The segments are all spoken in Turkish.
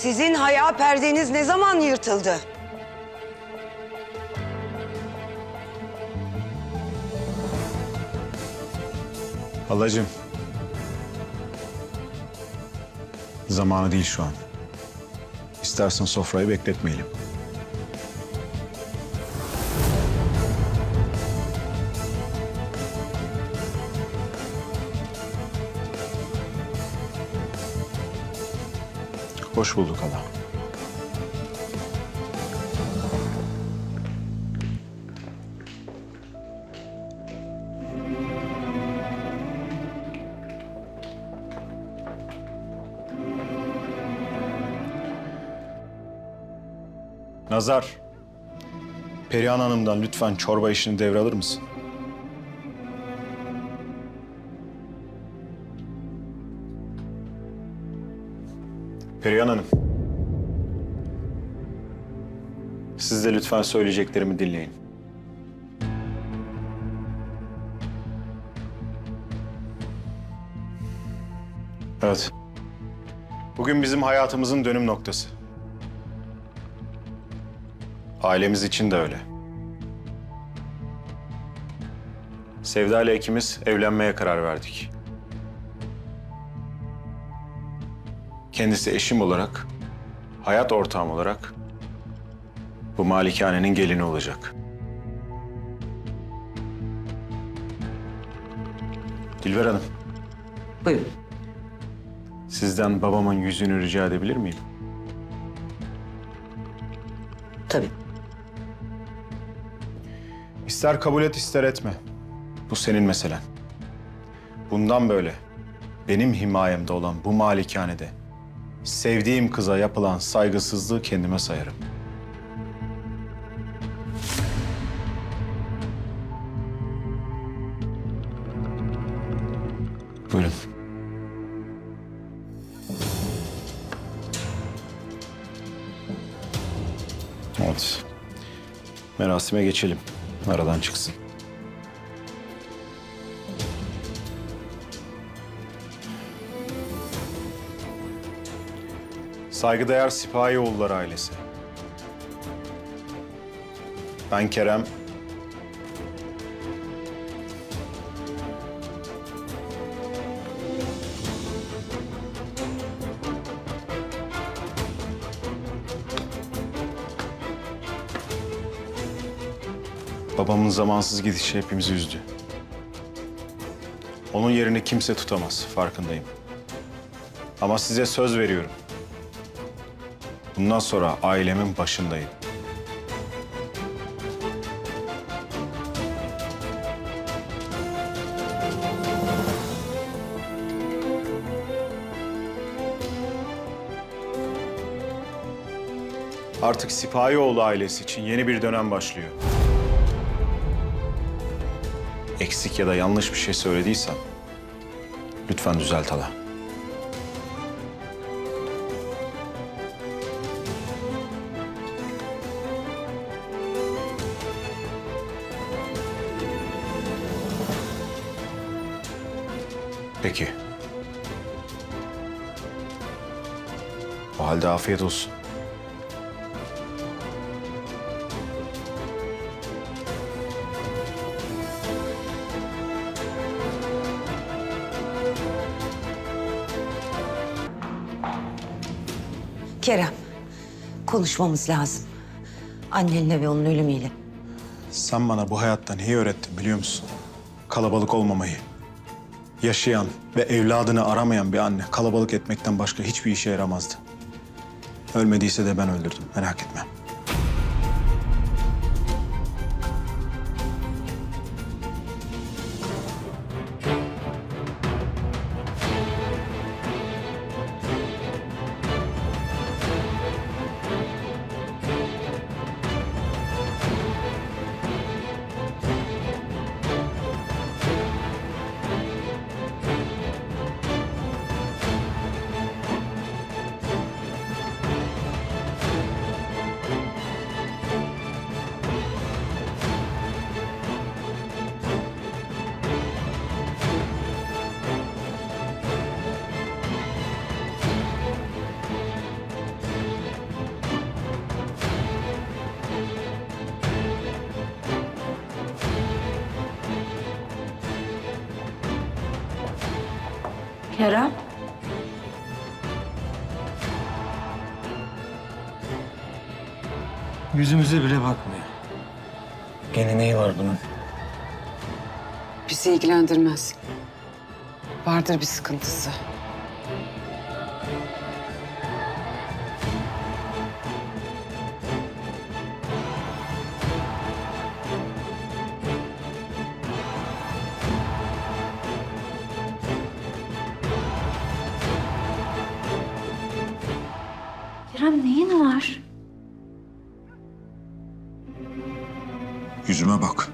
Sizin haya perdeniz ne zaman yırtıldı? Halacığım. Zamanı değil şu an. İstersen sofrayı bekletmeyelim. Hoş bulduk hala. Nazar. Perihan Hanım'dan lütfen çorba işini devralır mısın? Lütfen söyleyeceklerimi dinleyin. Evet. Bugün bizim hayatımızın dönüm noktası. Ailemiz için de öyle. Sevda ile ikimiz evlenmeye karar verdik. Kendisi eşim olarak, hayat ortağım olarak malikanenin gelini olacak. Dilber Hanım, Buyurun. sizden babamın yüzünü rica edebilir miyim? Tabii. İster kabul et ister etme. Bu senin meselen. Bundan böyle benim himayemde olan bu malikanede sevdiğim kıza yapılan saygısızlığı kendime sayarım. Merasime geçelim. Aradan çıksın. Saygıdeğer Sipahioğulları ailesi. Ben Kerem. Babamın zamansız gidişi hepimizi üzdü. Onun yerini kimse tutamaz, farkındayım. Ama size söz veriyorum. Bundan sonra ailemin başındayım. Artık Sipahioğlu ailesi için yeni bir dönem başlıyor. Eksik ya da yanlış bir şey söylediysem lütfen düzelt hala. Peki. O halde afiyet olsun. Kerem, konuşmamız lazım. Annenle ve onun ölümüyle. Sen bana bu hayatta neyi öğrettin biliyor musun? Kalabalık olmamayı. Yaşayan ve evladını aramayan bir anne kalabalık etmekten başka hiçbir işe yaramazdı. Ölmediyse de ben öldürdüm merak etme. Kerem? Yüzümüze bile bakmıyor. Gene neyi var bunun? Bizi ilgilendirmez. Vardır bir sıkıntısı. Yüzüme bak.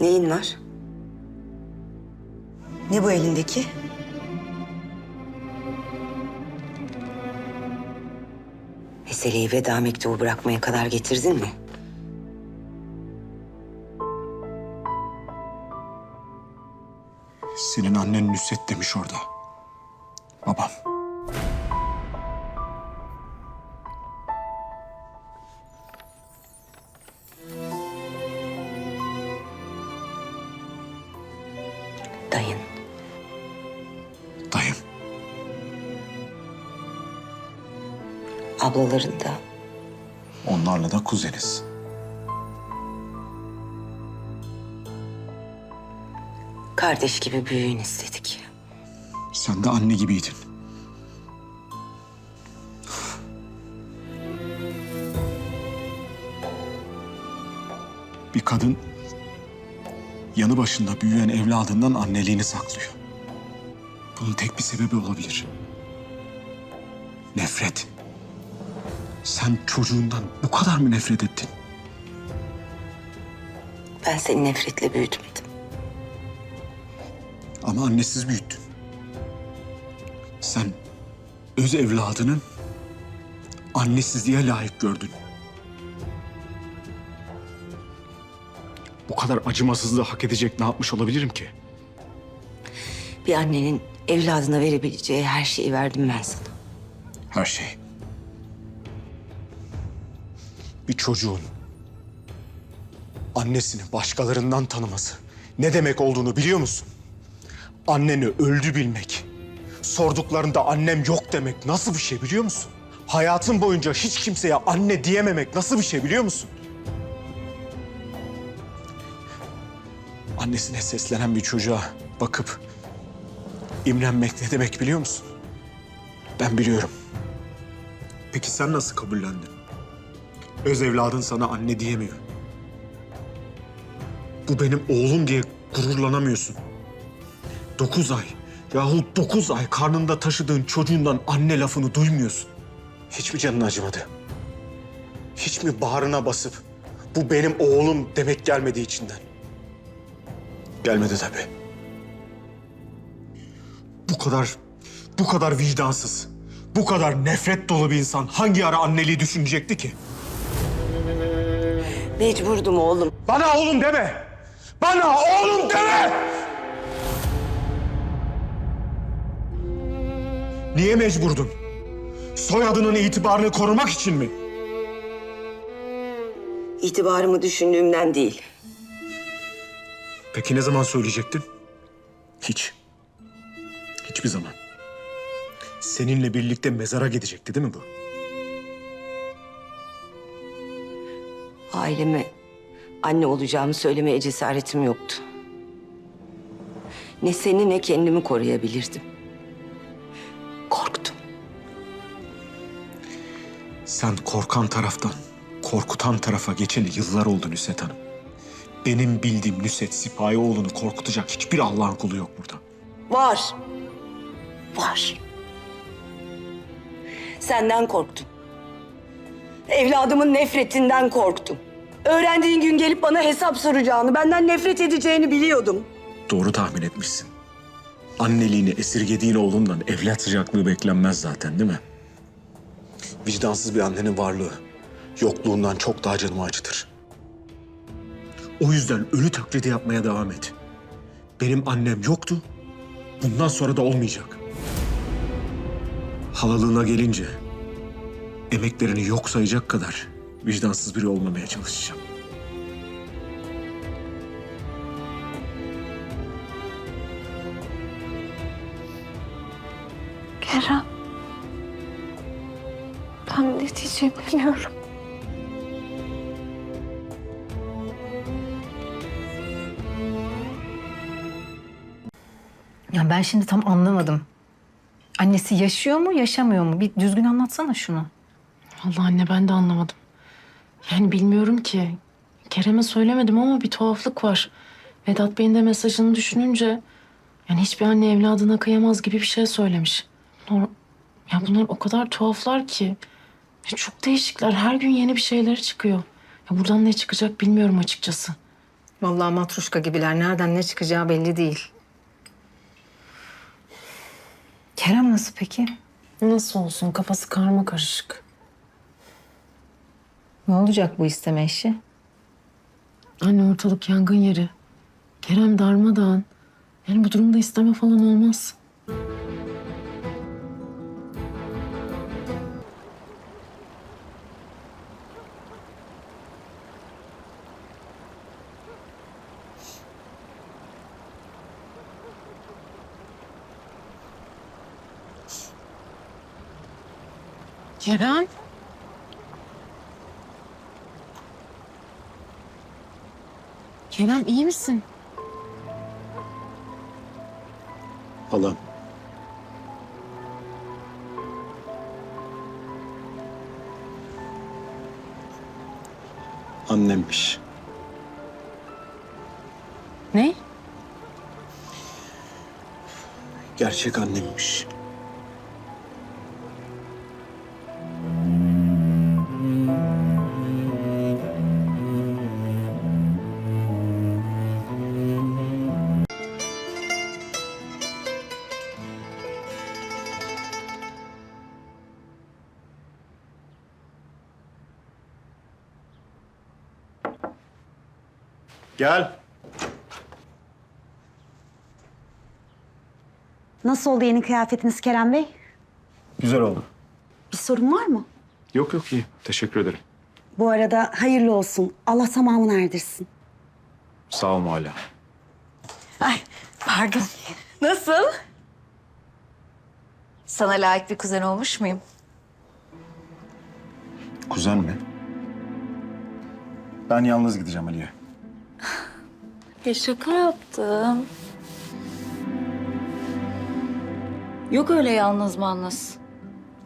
Neyin var? Ne bu elindeki? Meseleyi veda mektubu bırakmaya kadar getirdin mi? Senin annen Nusret demiş orada. Babam. Ablaların da Onlarla da kuzeniz. kardeş gibi büyüyün istedik. Sen de anne gibiydin. Bir kadın yanı başında büyüyen evladından anneliğini saklıyor. Bunun tek bir sebebi olabilir. Nefret. Sen çocuğundan bu kadar mı nefret ettin? Ben seni nefretle büyütmedim. Ama annesiz büyüttün. Sen öz evladını annesizliğe layık gördün. Bu kadar acımasızlığı hak edecek ne yapmış olabilirim ki? Bir annenin evladına verebileceği her şeyi verdim ben sana. Her şey. Bir çocuğun annesini başkalarından tanıması ne demek olduğunu biliyor musun? Anneni öldü bilmek. Sorduklarında annem yok demek nasıl bir şey biliyor musun? Hayatın boyunca hiç kimseye anne diyememek nasıl bir şey biliyor musun? Annesine seslenen bir çocuğa bakıp imrenmek ne demek biliyor musun? Ben biliyorum. Peki sen nasıl kabullendin? Öz evladın sana anne diyemiyor. Bu benim oğlum diye gururlanamıyorsun. Dokuz ay, yahut dokuz ay karnında taşıdığın çocuğundan anne lafını duymuyorsun. Hiç mi canın acımadı? Hiç mi bağrına basıp bu benim oğlum demek gelmedi içinden? Gelmedi tabii. Bu kadar, bu kadar vicdansız, bu kadar nefret dolu bir insan hangi ara anneliği düşünecekti ki? Mecburdum oğlum. Bana oğlum deme! Bana oğlum deme! Niye mecburdun? Soyadının itibarını korumak için mi? İtibarımı düşündüğümden değil. Peki ne zaman söyleyecektin? Hiç. Hiçbir zaman. Seninle birlikte mezara gidecekti değil mi bu? Aileme anne olacağımı söylemeye cesaretim yoktu. Ne seni ne kendimi koruyabilirdim. Korktum. Sen korkan taraftan korkutan tarafa geçeli yıllar oldu Nüset Hanım. Benim bildiğim Nüset Sipahioğlu'nu korkutacak hiçbir Allah'ın kulu yok burada. Var. Var. Senden korktum. Evladımın nefretinden korktum. Öğrendiğin gün gelip bana hesap soracağını, benden nefret edeceğini biliyordum. Doğru tahmin etmişsin. Anneliğini esirgediğin oğlundan evlat sıcaklığı beklenmez zaten değil mi? Vicdansız bir annenin varlığı yokluğundan çok daha canımı acıtır. O yüzden ölü taklidi yapmaya devam et. Benim annem yoktu, bundan sonra da olmayacak. Halalığına gelince emeklerini yok sayacak kadar vicdansız biri olmamaya çalışacağım. Kerem. Ben ne diyeceğimi biliyorum. Ya ben şimdi tam anlamadım. Annesi yaşıyor mu, yaşamıyor mu? Bir düzgün anlatsana şunu. Vallahi anne ben de anlamadım. Yani bilmiyorum ki. Kerem'e söylemedim ama bir tuhaflık var. Vedat Bey'in de mesajını düşününce... Yani hiçbir anne evladına kıyamaz gibi bir şey söylemiş. Bunlar, ya bunlar o kadar tuhaflar ki. Ya çok değişikler. Her gün yeni bir şeyleri çıkıyor. Ya buradan ne çıkacak bilmiyorum açıkçası. Vallahi matruşka gibiler. Nereden ne çıkacağı belli değil. Kerem nasıl peki? Nasıl olsun kafası karma karışık. Ne olacak bu isteme işi? Anne ortalık yangın yeri. Kerem darmadağın. Yani bu durumda isteme falan olmaz. Kerem. Kerem iyi misin? Halam. Annemmiş. Ne? Gerçek annemmiş. Gel. Nasıl oldu yeni kıyafetiniz Kerem Bey? Güzel oldu. Bir sorun var mı? Yok yok iyi. Teşekkür ederim. Bu arada hayırlı olsun. Allah tamamını erdirsin. Sağ ol hala. Ay pardon. Nasıl? Sana layık bir kuzen olmuş muyum? Kuzen mi? Ben yalnız gideceğim Ali'ye. Ya şaka yaptım. Yok öyle yalnız manlız.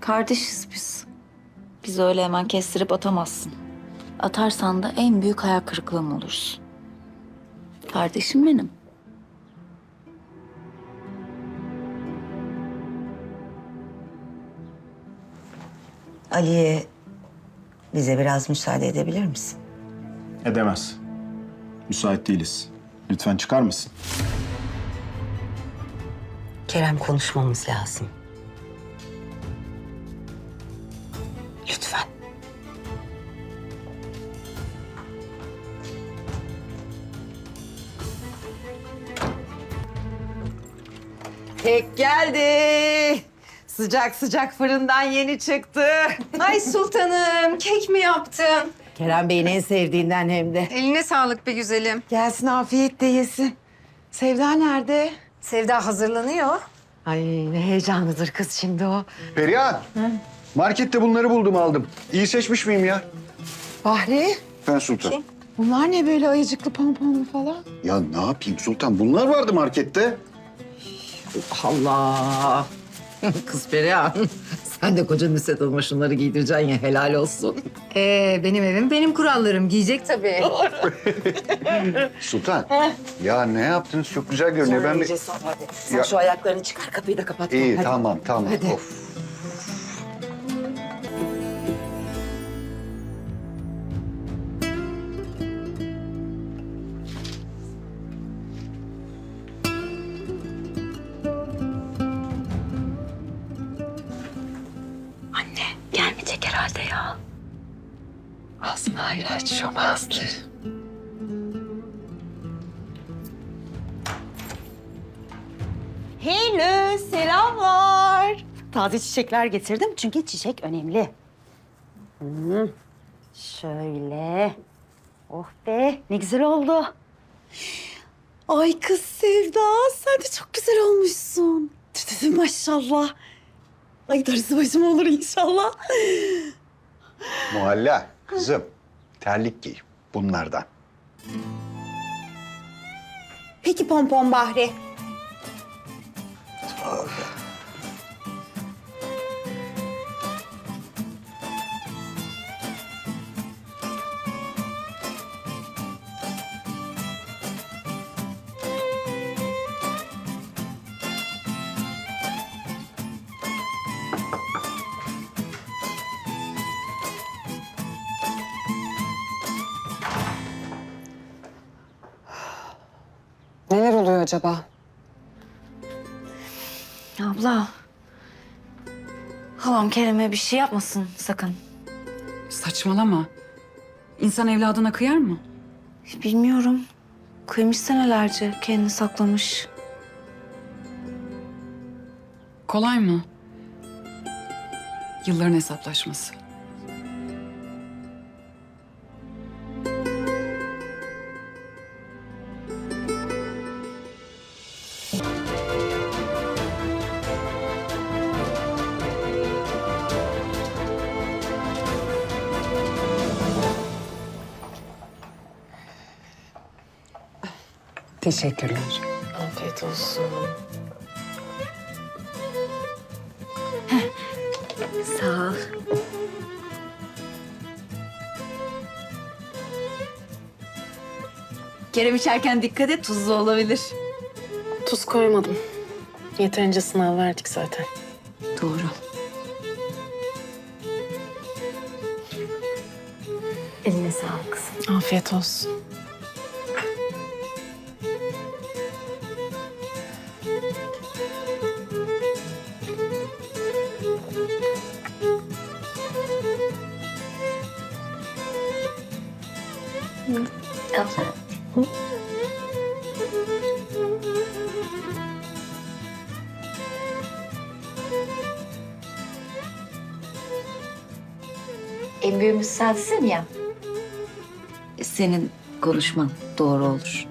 Kardeşiz biz. Bizi öyle hemen kestirip atamazsın. Atarsan da en büyük hayal kırıklığım olursun. Kardeşim benim. Ali'ye bize biraz müsaade edebilir misin? Edemez. Müsait değiliz. Lütfen çıkar mısın? Kerem konuşmamız lazım. Lütfen. Kek geldi. Sıcak sıcak fırından yeni çıktı. Ay sultanım, kek mi yaptın? Kerem Bey'in en sevdiğinden hem de. Eline sağlık be güzelim. Gelsin afiyetle yesin. Sevda nerede? Sevda hazırlanıyor. Ay ne heyecanlıdır kız şimdi o. Perihan. Markette bunları buldum aldım. İyi seçmiş miyim ya? Bahri Ben Sultan. bunlar ne böyle ayıcıklı pomponlu falan? Ya ne yapayım Sultan? Bunlar vardı markette. Allah. kız Perihan sen de koca Nusret Hanım'a şunları giydireceksin ya helal olsun. Ee, benim evim, benim kurallarım. Giyecek tabii. Sultan. ya ne yaptınız? Çok güzel görünüyor. Ben bir... hadi. Sen Ya- şu ayaklarını çıkar kapıyı da kapat. İyi Hadi. tamam tamam. Hadi. Of. Aç şu Aslı. Hello, selamlar. Taze çiçekler getirdim çünkü çiçek önemli. Hmm, Şöyle. Oh be, ne güzel oldu. Ay kız Sevda, sen de çok güzel olmuşsun. Tü tü tü, Maşallah. Ay darısı başıma olur inşallah. Muhalla kızım terlik giy bunlardan. Peki pompon Bahri. Neler oluyor acaba? Abla. Halam Kerem'e bir şey yapmasın sakın. Saçmalama. İnsan evladına kıyar mı? Bilmiyorum. Kıymış senelerce kendini saklamış. Kolay mı? Yılların hesaplaşması. Teşekkürler. Afiyet olsun. Sağ ol. Kerem içerken dikkat et tuzlu olabilir. Tuz koymadım. Yeterince sınav verdik zaten. Doğru. Eline sağlık kızım. Afiyet olsun. En büyüğümüz sensin ya. Senin konuşman doğru olur.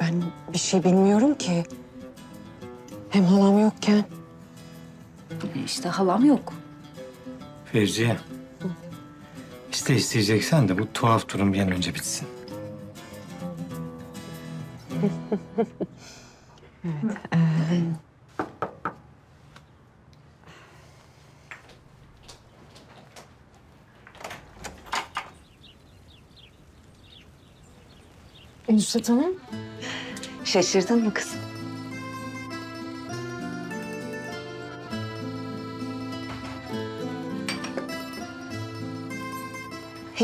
Ben bir şey bilmiyorum ki. Hem halam yokken. İşte halam yok. Fevziye. İste isteyeceksen de bu tuhaf durum bir an önce bitsin. Nusret Hanım. Şaşırdın mı kızım?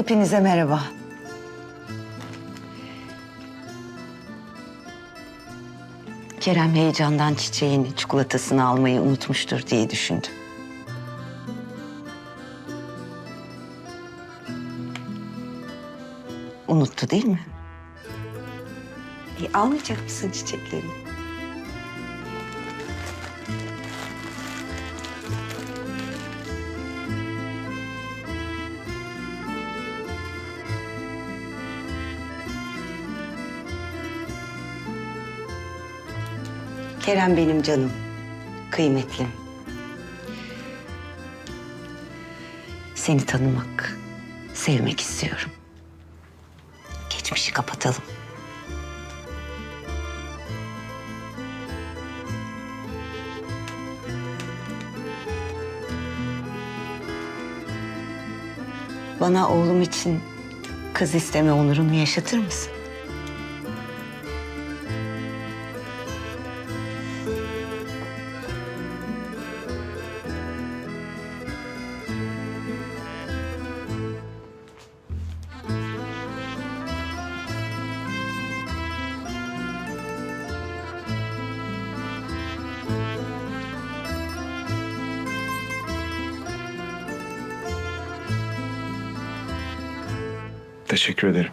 Hepinize merhaba. Kerem heyecandan çiçeğini, çikolatasını almayı unutmuştur diye düşündüm. Unuttu değil mi? E, almayacak mısın çiçekleri? Kerem benim canım, kıymetlim. Seni tanımak, sevmek istiyorum. Geçmişi kapatalım. Bana oğlum için kız isteme onurunu yaşatır mısın? Teşekkür ederim.